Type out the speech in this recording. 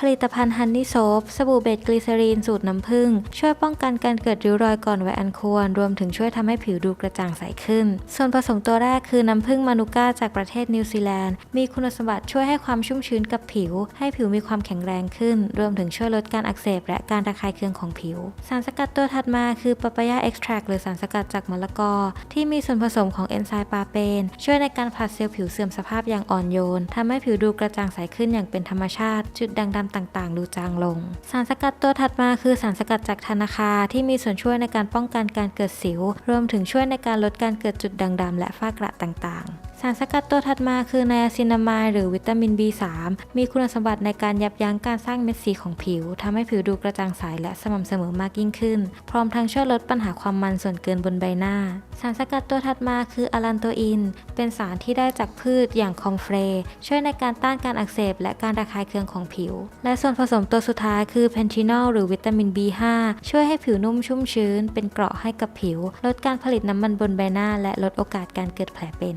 ผลิตภัณฑ์ฮันนี่โซฟสบู่เบสกลีเซอรีนสูตรน้ำผึ้งช่วยป้องกันการเกิดริ้วรอยก่อนวัยอันควร รวมถึงช่วยทำให้ผิวดูกระจ่างใสขึ้น ส่วนผสมตัวแรกคือน้ำผึ้งมานูก้าจากประเทศนิวซีแลนด์ มีคุณสมบัติช่วยให้ความชุ่มชื้นกับผิว ให้ผิวมีความแข็งแรงขึ้น รวมถึงช่วยลดการอักเสบและการระคายเคืองของผิว สารสกัดตัวถัดมาคือป a ปายาเอ็กซ์แทรหรือสารสกัดจากมะละกอ ที่มีส่วนผสมของเอนไซม์ปาเปน ช่วยในการผลัดเซลล์ผิวเสื่อมสภาพอย่างอ่อนโยนทำให้ผิวดูกระจ่างใสขึ้นอย่างเป็นธรรมชาติ จุดด่างดำต่างๆ ดูจางลง สารสกัดตัวถัดมาคือสารสกัดจากธนาคาที่มีส่วนช่วยในการป้องกันการเกิดสิว รวมถึงช่วยในการลดการเกิดจุดด่างดำและฝ้ากระต่างๆ สารสกัดตัวถัดมาคือไนอาซินามายหรือวิตามิน B3 มีคุณสมบัติในการยับยั้งการสร้างเม็ดสีของผิวทำให้ผิวดูกระจ่างใสและสม่ำเสมอมากยิ่งขึ้น พร้อมทั้งช่วยลดปัญหาความมันส่วนเกินบนใบหน้า สารสกัดตัวถัดมาคืออะลันโตอิน เป็นสารที่ได้จากพืชอย่างคอมเฟรช่วยในการต้านการอักเสบ และการระคายเคืองของผิว และส่วนผสมตัวสุดท้ายคือเพนทินอลหรือวิตามิน B5 ช่วยให้ผิวนุ่มชุ่มชื้น เป็นเกราะให้กับผิว ลดการผลิตน้ำมันบนใบหน้า และลดโอกาสการเกิดแผลเป็น